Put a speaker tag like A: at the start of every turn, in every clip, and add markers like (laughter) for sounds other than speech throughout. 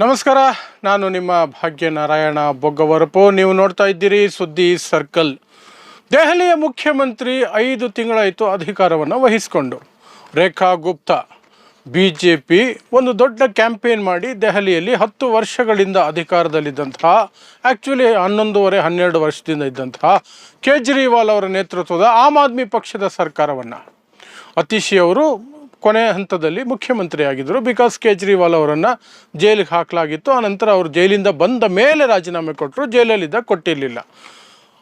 A: ನಮಸ್ಕಾರ, ನಾನು ನಿಮ್ಮ ಭಾಗ್ಯನಾರಾಯಣ ಬೊಗ್ಗವರಪು. ನೀವು ನೋಡ್ತಾ ಇದ್ದೀರಿ ಸುದ್ದಿ ಸರ್ಕಲ್. ದೆಹಲಿಯ ಮುಖ್ಯಮಂತ್ರಿ ಐದು ತಿಂಗಳಾಯಿತು ಅಧಿಕಾರವನ್ನು ವಹಿಸಿಕೊಂಡು. Rekha Gupta B J P ಒಂದು ದೊಡ್ಡ ಕ್ಯಾಂಪೇನ್ ಮಾಡಿ ದೆಹಲಿಯಲ್ಲಿ ಹತ್ತು ವರ್ಷಗಳಿಂದ ಅಧಿಕಾರದಲ್ಲಿದ್ದಂತಹ ಆ್ಯಕ್ಚುಲಿ ಹನ್ನೊಂದೂವರೆ, ಹನ್ನೆರಡು ವರ್ಷದಿಂದ ಇದ್ದಂತಹ ಕೇಜ್ರಿವಾಲ್ ಅವರ ನೇತೃತ್ವದ ಆಮ್ ಆದ್ಮಿ ಪಕ್ಷದ ಸರ್ಕಾರವನ್ನು. ಅತಿಶಿ ಅವರು ಕೊನೆ ಹಂತದಲ್ಲಿ ಮುಖ್ಯಮಂತ್ರಿ ಆಗಿದ್ದರು ಬಿಕಾಸ್ ಕೇಜ್ರಿವಾಲ್ ಅವರನ್ನು ಜೈಲಿಗೆ ಹಾಕಲಾಗಿತ್ತು. ಆನಂತರ ಅವರು ಜೈಲಿಂದ ಬಂದ ಮೇಲೆ ರಾಜೀನಾಮೆ ಕೊಟ್ಟರು ಜೈಲಲ್ಲಿದ್ದ ಕೊಟ್ಟಿರಲಿಲ್ಲ.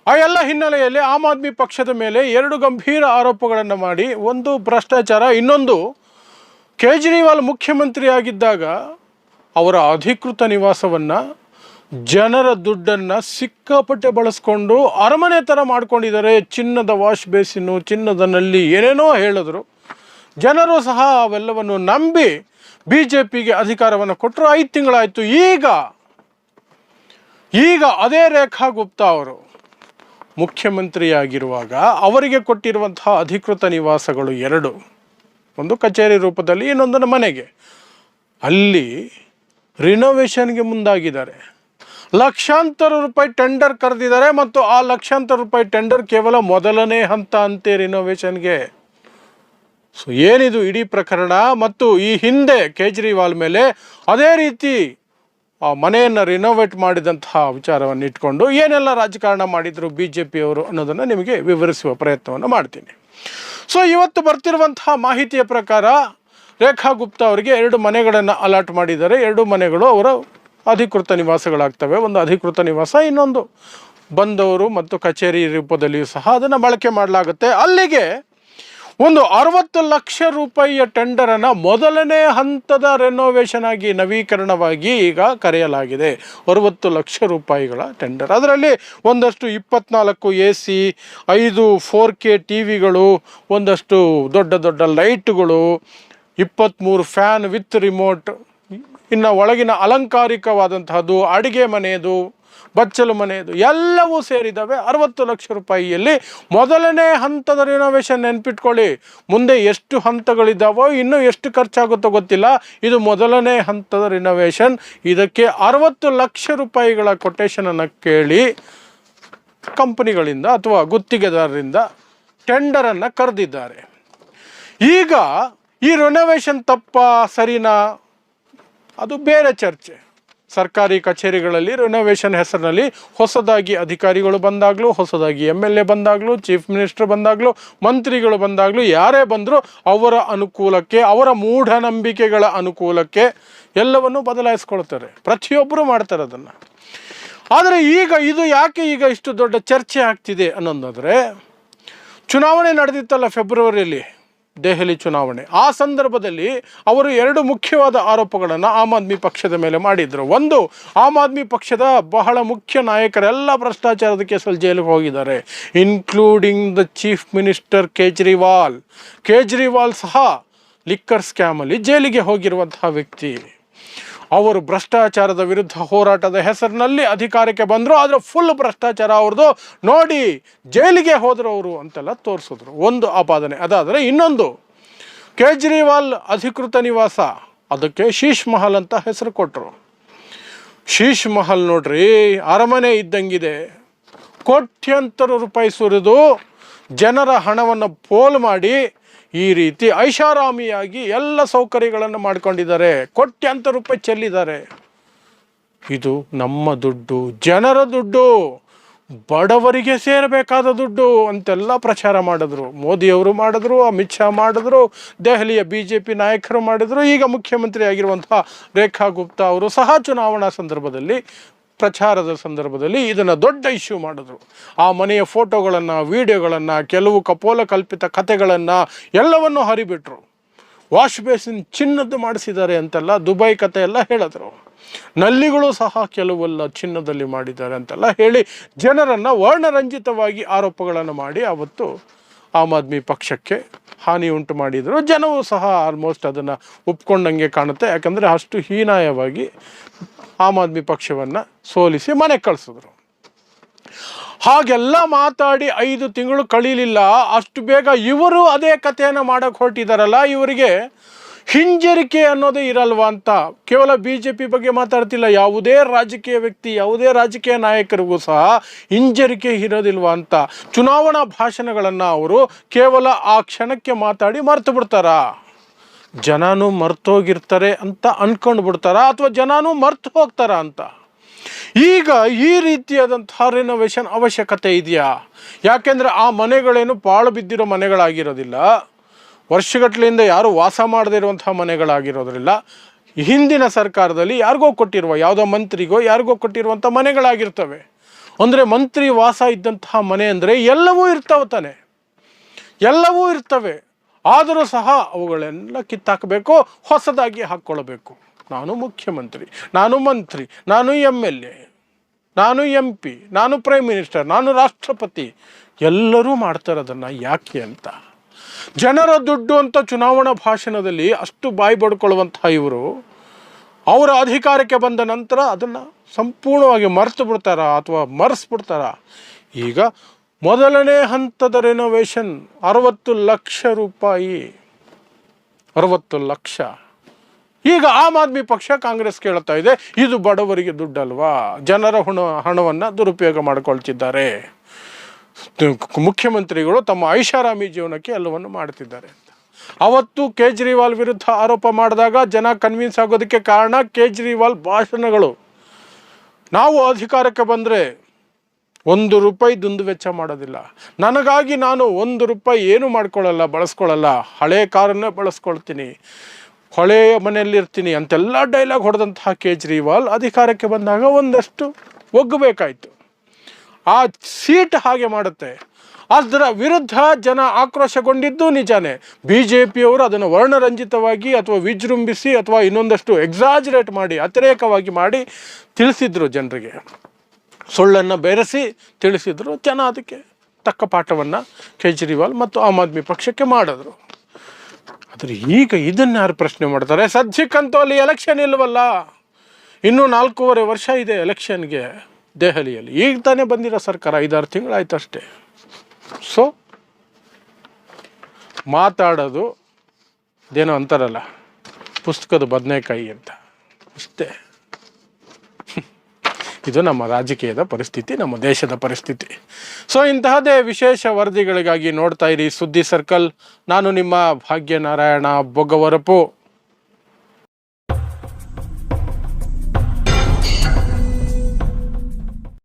A: ಆ ಎಲ್ಲ ಹಿನ್ನೆಲೆಯಲ್ಲಿ ಆಮ್ ಆದ್ಮಿ ಪಕ್ಷದ ಮೇಲೆ ಎರಡು ಗಂಭೀರ ಆರೋಪಗಳನ್ನು ಮಾಡಿ, ಒಂದು ಭ್ರಷ್ಟಾಚಾರ, ಇನ್ನೊಂದು ಕೇಜ್ರಿವಾಲ್ ಮುಖ್ಯಮಂತ್ರಿ ಆಗಿದ್ದಾಗ ಅವರ ಅಧಿಕೃತ ನಿವಾಸವನ್ನು ಜನರ ದುಡ್ಡನ್ನು ಸಿಕ್ಕಾಪಟ್ಟೆ ಬಳಸ್ಕೊಂಡು ಅರಮನೆ ಥರ ಮಾಡ್ಕೊಂಡಿದ್ದಾರೆ. ಚಿನ್ನದ ವಾಶ್ ಬೇಸಿನ್ನು, ಚಿನ್ನದ ನಲ್ಲಿ ಏನೇನೋ ಹೇಳಿದ್ರು. ಜನರು ಸಹ ಅವೆಲ್ಲವನ್ನು ನಂಬಿ ಬಿ ಜೆ ಪಿಗೆ ಅಧಿಕಾರವನ್ನು ಕೊಟ್ಟರು. ಐದು ತಿಂಗಳಾಯಿತು. ಈಗ ಈಗ ಅದೇ ರೇಖಾ ಗುಪ್ತಾ ಅವರು ಮುಖ್ಯಮಂತ್ರಿಯಾಗಿರುವಾಗ ಅವರಿಗೆ ಕೊಟ್ಟಿರುವಂತಹ ಅಧಿಕೃತ ನಿವಾಸಗಳು ಎರಡು. ಒಂದು ಕಚೇರಿ ರೂಪದಲ್ಲಿ, ಇನ್ನೊಂದನ್ನು ಮನೆಗೆ. ಅಲ್ಲಿ ರಿನೋವೇಷನ್ಗೆ ಮುಂದಾಗಿದ್ದಾರೆ. ಲಕ್ಷಾಂತರ ರೂಪಾಯಿ ಟೆಂಡರ್ ಕರೆದಿದ್ದಾರೆ ಮತ್ತು ಆ ಲಕ್ಷಾಂತರ ರೂಪಾಯಿ ಟೆಂಡರ್ ಕೇವಲ ಮೊದಲನೇ ಹಂತ ಅಂತೆ ರಿನೋವೇಷನ್ಗೆ ಸೊ ಏನಿದು ಇಡೀ ಪ್ರಕರಣ ಮತ್ತು ಈ ಹಿಂದೆ ಕೇಜ್ರಿವಾಲ್ ಮೇಲೆ ಅದೇ ರೀತಿ ಆ ಮನೆಯನ್ನು ರಿನೋವೇಟ್ ಮಾಡಿದಂತಹ ವಿಚಾರವನ್ನು ಇಟ್ಕೊಂಡು ಏನೆಲ್ಲ ರಾಜಕಾರಣ ಮಾಡಿದರು ಬಿ ಜೆ ಪಿಯವರು ಅನ್ನೋದನ್ನು ನಿಮಗೆ ವಿವರಿಸುವ ಪ್ರಯತ್ನವನ್ನು ಮಾಡ್ತೀನಿ. ಸೊ ಇವತ್ತು ಬರ್ತಿರುವಂತಹ ಮಾಹಿತಿಯ ಪ್ರಕಾರ ರೇಖಾ ಗುಪ್ತಾ ಅವರಿಗೆ ಎರಡು ಮನೆಗಳನ್ನು ಅಲಾಟ್ ಮಾಡಿದ್ದಾರೆ. ಎರಡು ಮನೆಗಳು ಅವರ ಅಧಿಕೃತ ನಿವಾಸಗಳಾಗ್ತವೆ. ಒಂದು ಅಧಿಕೃತ ನಿವಾಸ, ಇನ್ನೊಂದು ಬಂದವರು ಮತ್ತು ಕಚೇರಿ ರೂಪದಲ್ಲಿಯೂ ಸಹ ಅದನ್ನು ಬಳಕೆ ಮಾಡಲಾಗುತ್ತೆ. ಅಲ್ಲಿಗೆ ಒಂದು ಅರವತ್ತು ಲಕ್ಷ ರೂಪಾಯಿಯ ಟೆಂಡರನ್ನು ಮೊದಲನೇ ಹಂತದ ರೆನೋವೇಷನ್ ಆಗಿ ನವೀಕರಣವಾಗಿ ಈಗ ಕರೆಯಲಾಗಿದೆ. ಅರವತ್ತು ಲಕ್ಷ ರೂಪಾಯಿಗಳ ಟೆಂಡರ್. ಅದರಲ್ಲಿ ಒಂದಷ್ಟು ಇಪ್ಪತ್ನಾಲ್ಕು ಎ ಸಿ ಐದು ಫೋರ್ ಕೆ ಟಿ ವಿಗಳು ಒಂದಷ್ಟು ದೊಡ್ಡ ದೊಡ್ಡ ಲೈಟ್ಗಳು ಇಪ್ಪತ್ತ್ಮೂರು ಫ್ಯಾನ್ ವಿತ್ ರಿಮೋಟ್, ಇನ್ನು ಒಳಗಿನ ಅಲಂಕಾರಿಕವಾದಂತಹದ್ದು, ಅಡುಗೆ ಮನೆಯದು ಬಚ್ಚಲು ಮನೆಯದು ಎಲ್ಲವೂ ಸೇರಿದ್ದಾವೆ ಅರವತ್ತು ಲಕ್ಷ ರೂಪಾಯಿಯಲ್ಲಿ ಮೊದಲನೇ ಹಂತದ ರಿನೋವೇಷನ್ ನೆನ್ಪಿಟ್ಕೊಳ್ಳಿ. ಮುಂದೆ ಎಷ್ಟು ಹಂತಗಳಿದ್ದಾವೋ, ಇನ್ನೂ ಎಷ್ಟು ಖರ್ಚಾಗುತ್ತೋ ಗೊತ್ತಿಲ್ಲ. ಇದು ಮೊದಲನೇ ಹಂತದ ರಿನೋವೇಷನ್ ಇದಕ್ಕೆ ಅರವತ್ತು ಲಕ್ಷ ರೂಪಾಯಿಗಳ ಕೊಟೇಶನನ್ನು ಕೇಳಿ ಕಂಪನಿಗಳಿಂದ ಅಥವಾ ಗುತ್ತಿಗೆದಾರರಿಂದ ಟೆಂಡರನ್ನು ಕರೆದಿದ್ದಾರೆ. ಈಗ ಈ ರೆನೋವೇಷನ್ ತಪ್ಪ, ಸರಿನಾ? ಅದು ಬೇರೆ ಚರ್ಚೆ. ಸರ್ಕಾರಿ ಕಚೇರಿಗಳಲ್ಲಿ ರಿನೋವೇಷನ್ ಹೆಸರಿನಲ್ಲಿ ಹೊಸದಾಗಿ ಅಧಿಕಾರಿಗಳು ಬಂದಾಗಲೂ, ಹೊಸದಾಗಿ ಎಂ ಎಲ್ ಎ ಬಂದಾಗಲೂ ಚೀಫ್ ಮಿನಿಸ್ಟರ್ ಬಂದಾಗಲೂ, ಮಂತ್ರಿಗಳು ಬಂದಾಗಲೂ ಯಾರೇ ಬಂದರೂ ಅವರ ಅನುಕೂಲಕ್ಕೆ, ಅವರ ಮೂಢನಂಬಿಕೆಗಳ ಅನುಕೂಲಕ್ಕೆ ಎಲ್ಲವನ್ನು ಬದಲಾಯಿಸ್ಕೊಳ್ತಾರೆ. ಪ್ರತಿಯೊಬ್ಬರು ಮಾಡ್ತಾರೆ ಅದನ್ನು. ಆದರೆ ಈಗ ಇದು ಯಾಕೆ ಈಗ ಇಷ್ಟು ದೊಡ್ಡ ಚರ್ಚೆ ಆಗ್ತಿದೆ ಅನ್ನೋದಾದರೆ, ಚುನಾವಣೆ ನಡೆದಿತ್ತಲ್ಲ ಫೆಬ್ರವರಿಯಲ್ಲಿ ದೆಹಲಿ ಚುನಾವಣೆ. ಆ ಸಂದರ್ಭದಲ್ಲಿ ಅವರು ಎರಡು ಮುಖ್ಯವಾದ ಆರೋಪಗಳನ್ನು ಆಮ್ ಆದ್ಮಿ ಪಕ್ಷದ ಮೇಲೆ ಮಾಡಿದರು. ಒಂದು, ಆಮ್ ಆದ್ಮಿ ಪಕ್ಷದ ಬಹಳ ಮುಖ್ಯ ನಾಯಕರೆಲ್ಲ ಭ್ರಷ್ಟಾಚಾರದ ಕೇಸಲ್ಲಿ ಜೈಲಿಗೆ ಹೋಗಿದ್ದಾರೆ including the chief minister Kejriwal. Kejriwal ಸಹ ಲಿಕ್ಕರ್ ಸ್ಕ್ಯಾಮಲ್ಲಿ ಜೈಲಿಗೆ ಹೋಗಿರುವಂತಹ ವ್ಯಕ್ತಿ. ಅವರು ಭ್ರಷ್ಟಾಚಾರದ ವಿರುದ್ಧ ಹೋರಾಟದ ಹೆಸರಿನಲ್ಲಿ ಅಧಿಕಾರಕ್ಕೆ ಬಂದರು, ಆದರೆ ಫುಲ್ ಭ್ರಷ್ಟಾಚಾರ ಅವ್ರದ್ದು ನೋಡಿ, ಜೈಲಿಗೆ ಹೋದರು ಅವರು ಅಂತೆಲ್ಲ ತೋರಿಸಿದ್ರು. ಒಂದು ಆಪಾದನೆ. ಅದಾದರೆ ಇನ್ನೊಂದು, ಕೇಜ್ರಿವಾಲ್ ಅಧಿಕೃತ ನಿವಾಸ. ಅದಕ್ಕೆ ಶೀಶ್ ಮಹಲ್ ಅಂತ ಹೆಸರು ಕೊಟ್ಟರು ಶೀಶ್ ಮಹಲ್ ನೋಡ್ರಿ, ಅರಮನೆ ಇದ್ದಂಗಿದೆ. ಕೋಟ್ಯಂತರ ರೂಪಾಯಿ ಸುರಿದು ಜನರ ಹಣವನ್ನು ಪೋಲು ಮಾಡಿ ಈ ರೀತಿ ಐಷಾರಾಮಿಯಾಗಿ ಎಲ್ಲ ಸೌಕರ್ಯಗಳನ್ನು ಮಾಡ್ಕೊಂಡಿದ್ದಾರೆ. ಕೋಟ್ಯಂತರ ರೂಪಾಯಿ ಚೆಲ್ಲಿದ್ದಾರೆ. ಇದು ನಮ್ಮ ದುಡ್ಡು, ಜನರ ದುಡ್ಡು, ಬಡವರಿಗೆ ಸೇರಬೇಕಾದ ದುಡ್ಡು ಅಂತೆಲ್ಲ ಪ್ರಚಾರ ಮಾಡಿದ್ರು. ಮೋದಿಯವರು ಮಾಡಿದ್ರು, ಅಮಿತ್ ಶಾ ಮಾಡಿದ್ರು, ದೆಹಲಿಯ ಬಿ ಜೆ ಪಿ ನಾಯಕರು ಮಾಡಿದರು. ಈಗ ಮುಖ್ಯಮಂತ್ರಿ ಆಗಿರುವಂತಹ ರೇಖಾ ಗುಪ್ತಾ ಅವರು ಸಹ ಚುನಾವಣಾ ಸಂದರ್ಭದಲ್ಲಿ ಪ್ರಚಾರದ ಸಂದರ್ಭದಲ್ಲಿ ಇದನ್ನು ದೊಡ್ಡ ಇಶ್ಯೂ ಮಾಡಿದ್ರು. ಆ ಮನೆಯ ಫೋಟೋಗಳನ್ನು, ವಿಡಿಯೋಗಳನ್ನು, ಕೆಲವು ಕಪೋಲ ಕಲ್ಪಿತ ಕಥೆಗಳನ್ನು ಎಲ್ಲವನ್ನು ಹರಿಬಿಟ್ರು. ವಾಶ್ ಬೇಸಿನ್ ಚಿನ್ನದ್ದು ಮಾಡಿಸಿದ್ದಾರೆ ಅಂತೆಲ್ಲ ದುಬೈ ಕತೆ ಎಲ್ಲ ಹೇಳಿದ್ರು. ನಲ್ಲಿಗಳು ಸಹ ಕೆಲವೆಲ್ಲ ಚಿನ್ನದಲ್ಲಿ ಮಾಡಿದ್ದಾರೆ ಅಂತೆಲ್ಲ ಹೇಳಿ ಜನರನ್ನು ವರ್ಣರಂಜಿತವಾಗಿ ಆರೋಪಗಳನ್ನು ಮಾಡಿ ಅವತ್ತು ಆಮ್ ಆದ್ಮಿ ಪಕ್ಷಕ್ಕೆ ಹಾನಿ ಉಂಟು ಮಾಡಿದರು. ಜನವು ಸಹ ಆಲ್ಮೋಸ್ಟ್ ಅದನ್ನು ಒಪ್ಕೊಂಡಂಗೆ ಕಾಣುತ್ತೆ. ಯಾಕಂದರೆ ಅಷ್ಟು ಹೀನಾಯವಾಗಿ ಆಮ್ ಆದ್ಮಿ ಪಕ್ಷವನ್ನು ಸೋಲಿಸಿ ಮನೆಗೆ ಕಳಿಸಿದ್ರು. ಹಾಗೆಲ್ಲ ಮಾತಾಡಿ ಐದು ತಿಂಗಳು ಕಳೀಲಿಲ್ಲ. ಅಷ್ಟು ಬೇಗ ಇವರು ಅದೇ ಕಥೆಯನ್ನು ಮಾಡೋಕ್ಕೆ ಹೊರಟಿದ್ದಾರಲ್ಲ ಇವರಿಗೆ ಹಿಂಜರಿಕೆ ಅನ್ನೋದೇ ಇರಲ್ವಾ ಅಂತ. ಕೇವಲ ಬಿ ಜೆ ಪಿ ಬಗ್ಗೆ ಮಾತಾಡ್ತಿಲ್ಲ. ಯಾವುದೇ ರಾಜಕೀಯ ವ್ಯಕ್ತಿ, ಯಾವುದೇ ರಾಜಕೀಯ ನಾಯಕರಿಗೂ ಸಹ ಹಿಂಜರಿಕೆ ಇರೋದಿಲ್ವಾ ಅಂತ. ಚುನಾವಣಾ ಭಾಷಣಗಳನ್ನು ಅವರು ಕೇವಲ ಆ ಕ್ಷಣಕ್ಕೆ ಮಾತಾಡಿ ಮರೆತು ಬಿಡ್ತಾರಾ. ಜನನೂ ಮರ್ತೋಗಿರ್ತಾರೆ ಅಂತ ಅನ್ಕೊಂಡು ಬಿಡ್ತಾರ ಅಥವಾ ಜನನೂ ಮರ್ತು ಹೋಗ್ತಾರ ಅಂತ. ಈಗ ಈ ರೀತಿಯಾದಂತಹ ರಿನೋವೇಶನ್ ಅವಶ್ಯಕತೆ ಇದೆಯಾ? ಯಾಕೆಂದರೆ ಆ ಮನೆಗಳೇನು ಪಾಳು ಬಿದ್ದಿರೋ ಮನೆಗಳಾಗಿರೋದಿಲ್ಲ. ವರ್ಷಗಟ್ಟಲೆಯಿಂದ ಯಾರು ವಾಸ ಮಾಡದೇ ಮನೆಗಳಾಗಿರೋದ್ರಿಲ್ಲ ಹಿಂದಿನ ಸರ್ಕಾರದಲ್ಲಿ ಯಾರಿಗೋ ಕೊಟ್ಟಿರುವ, ಯಾವುದೋ ಮಂತ್ರಿಗೋ ಯಾರಿಗೋ ಕೊಟ್ಟಿರುವಂಥ ಮನೆಗಳಾಗಿರ್ತವೆ. ಅಂದರೆ ಮಂತ್ರಿ ವಾಸ ಇದ್ದಂತಹ ಮನೆ ಅಂದರೆ ಎಲ್ಲವೂ ಇರ್ತವೆ ತಾನೆ. ಎಲ್ಲವೂ ಇರ್ತವೆ. ಆದರೂ ಸಹ ಅವುಗಳೆಲ್ಲ ಕಿತ್ತಾಕಬೇಕು, ಹೊಸದಾಗಿ ಹಾಕ್ಕೊಳ್ಬೇಕು. ನಾನು ಮುಖ್ಯಮಂತ್ರಿ, ನಾನು ಮಂತ್ರಿ, ನಾನು ಎಂ ಎಲ್ ಎ ನಾನು ಎಂ ಪಿ ನಾನು ಪ್ರೈಮ್ ಮಿನಿಸ್ಟರ್, ನಾನು ರಾಷ್ಟ್ರಪತಿ, ಎಲ್ಲರೂ ಮಾಡ್ತಾರೆ ಅದನ್ನು ಯಾಕೆ ಅಂತ. ಜನರ ದುಡ್ಡು ಅಂತ ಚುನಾವಣಾ ಭಾಷಣದಲ್ಲಿ ಅಷ್ಟು ಬಾಯಿ ಬಡ್ಕೊಳ್ಳುವಂತಹ ಇವರು, ಅವರ ಅಧಿಕಾರಕ್ಕೆ ಬಂದ ನಂತರ ಅದನ್ನು ಸಂಪೂರ್ಣವಾಗಿ ಮರೆತು ಬಿಡ್ತಾರ ಅಥವಾ ಮರೆಸ್ಬಿಡ್ತಾರ? ಈಗ ಮೊದಲನೇ ಹಂತದ ರೆನೋವೇಷನ್ ಅರವತ್ತು ಲಕ್ಷ ರೂಪಾಯಿ, ಅರವತ್ತು ಲಕ್ಷ. ಈಗ ಆಮ್ ಆದ್ಮಿ ಪಕ್ಷ ಕಾಂಗ್ರೆಸ್ ಕೇಳ್ತಾ ಇದೆ, ಇದು ಬಡವರಿಗೆ ದುಡ್ಡಲ್ವಾ? ಜನರ ಹಣ, ಹಣವನ್ನು ದುರುಪಯೋಗ ಮಾಡಿಕೊಳ್ತಿದ್ದಾರೆ. ಮುಖ್ಯಮಂತ್ರಿಗಳು ತಮ್ಮ ಐಷಾರಾಮಿ ಜೀವನಕ್ಕೆ ಎಲ್ಲವನ್ನು ಮಾಡ್ತಿದ್ದಾರೆ ಅವತ್ತು ಕೇಜ್ರಿವಾಲ್ ವಿರುದ್ಧ ಆರೋಪ ಮಾಡಿದಾಗ ಜನ ಕನ್ವಿನ್ಸ್ ಆಗೋದಕ್ಕೆ ಕಾರಣ ಕೇಜ್ರಿವಾಲ್ ಭಾಷಣಗಳು. ನಾವು ಅಧಿಕಾರಕ್ಕೆ ಬಂದರೆ ಒಂದು ರೂಪಾಯಿ ದುಂದು ವೆಚ್ಚ ಮಾಡೋದಿಲ್ಲ. ನನಗಾಗಿ ನಾನು ಒಂದು ರೂಪಾಯಿ ಏನು ಮಾಡ್ಕೊಳ್ಳಲ್ಲ, ಬಳಸ್ಕೊಳ್ಳಲ್ಲ, ಹಳೆ ಕಾರನ್ನೇ ಬಳಸ್ಕೊಳ್ತೀನಿ, ಹೊಳೆಯ ಮನೆಯಲ್ಲಿರ್ತೀನಿ ಅಂತೆಲ್ಲ ಡೈಲಾಗ್ ಹೊಡೆದಂತಹ ಕೇಜ್ರಿವಾಲ್ ಅಧಿಕಾರಕ್ಕೆ ಬಂದಾಗ ಒಂದಷ್ಟು ಒಗ್ಗಬೇಕಾಯ್ತು. ಆ ಸೀಟ್ ಹಾಗೆ ಮಾಡುತ್ತೆ. ಅದರ ವಿರುದ್ಧ ಜನ ಆಕ್ರೋಶಗೊಂಡಿದ್ದು ನಿಜಾನೇ. ಬಿ ಜೆ ಪಿಯವರು ಅದನ್ನು ವರ್ಣರಂಜಿತವಾಗಿ ಅಥವಾ ವಿಜೃಂಭಿಸಿ ಅಥವಾ ಇನ್ನೊಂದಷ್ಟು ಎಕ್ಸಾಜರೇಟ್ ಮಾಡಿ, ಅತಿರೇಕವಾಗಿ ಮಾಡಿ ತಿಳಿಸಿದ್ರು ಜನರಿಗೆ. ಸುಳ್ಳನ್ನು ಬೆರೆಸಿ ತಿಳಿಸಿದ್ರು ಜನ ಅದಕ್ಕೆ ತಕ್ಕ ಪಾಠವನ್ನು ಕೇಜ್ರಿವಾಲ್ ಮತ್ತು ಆಮ್ ಆದ್ಮಿ ಪಕ್ಷಕ್ಕೆ ಮಾಡಿದ್ರು. ಆದರೆ ಈಗ ಇದನ್ನು ಯಾರು ಪ್ರಶ್ನೆ ಮಾಡ್ತಾರೆ? ಸದ್ಯಕ್ಕಂತೂ ಅಲ್ಲಿ ಎಲೆಕ್ಷನ್ ಇಲ್ಲವಲ್ಲ ಇನ್ನೂ ನಾಲ್ಕೂವರೆ ವರ್ಷ ಇದೆ ಎಲೆಕ್ಷನ್ಗೆ ದೆಹಲಿಯಲ್ಲಿ. ಈಗ ತಾನೇ ಬಂದಿರೋ ಸರ್ಕಾರ, ಐದಾರು ತಿಂಗಳಾಯ್ತು ಅಷ್ಟೇ ಸೊ ಮಾತಾಡೋದು ಇದೇನೋ ಅಂತಾರಲ್ಲ, ಪುಸ್ತಕದ ಬದನೆಕಾಯಿ ಅಂತ. ಅಷ್ಟೇ. (laughs) ಇದು ನಮ್ಮ ರಾಜಕೀಯದ ಪರಿಸ್ಥಿತಿ, ನಮ್ಮ ದೇಶದ ಪರಿಸ್ಥಿತಿ. ಸೊ ಇಂತಹದೇ ವಿಶೇಷ ವರದಿಗಳಿಗಾಗಿ ನೋಡ್ತಾ ಇರಿ. ಸುದ್ದಿ ಸರ್ಕಲ್, ನಾನು ನಿಮ್ಮ ಭಾಗ್ಯನಾರಾಯಣ ಬೊಗವರಪು.